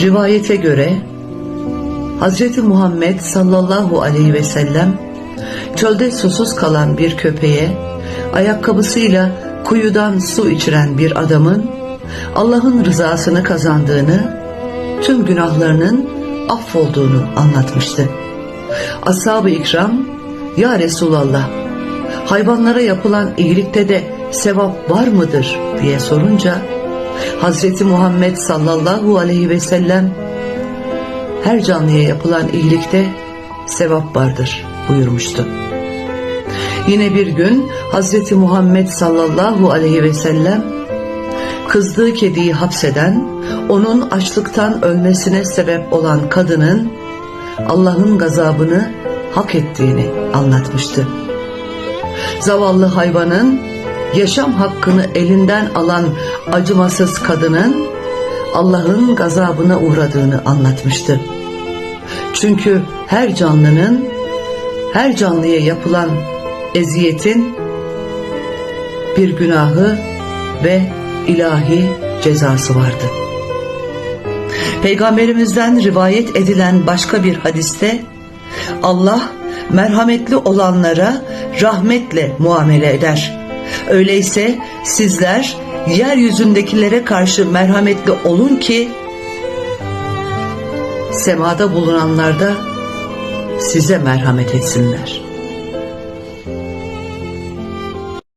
Rivayete göre Hz. Muhammed sallallahu aleyhi ve sellem çölde susuz kalan bir köpeğe ayakkabısıyla kuyudan su içiren bir adamın Allah'ın rızasını kazandığını, tüm günahlarının affolduğunu anlatmıştı. Ashab-ı ikram, Ya Resulallah, hayvanlara yapılan iyilikte de sevap var mıdır diye sorunca, Hazreti Muhammed sallallahu aleyhi ve sellem, her canlıya yapılan iyilikte sevap vardır buyurmuştu. Yine bir gün Hazreti Muhammed sallallahu aleyhi ve sellem kızdığı kediyi hapseden, onun açlıktan ölmesine sebep olan kadının Allah'ın gazabını hak ettiğini anlatmıştı. Zavallı hayvanın yaşam hakkını elinden alan acımasız kadının Allah'ın gazabına uğradığını anlatmıştı. Çünkü her canlının her canlıya yapılan eziyetin bir günahı ve ilahi cezası vardı. Peygamberimizden rivayet edilen başka bir hadiste Allah merhametli olanlara rahmetle muamele eder. Öyleyse sizler yeryüzündekilere karşı merhametli olun ki semada bulunanlar da size merhamet etsinler.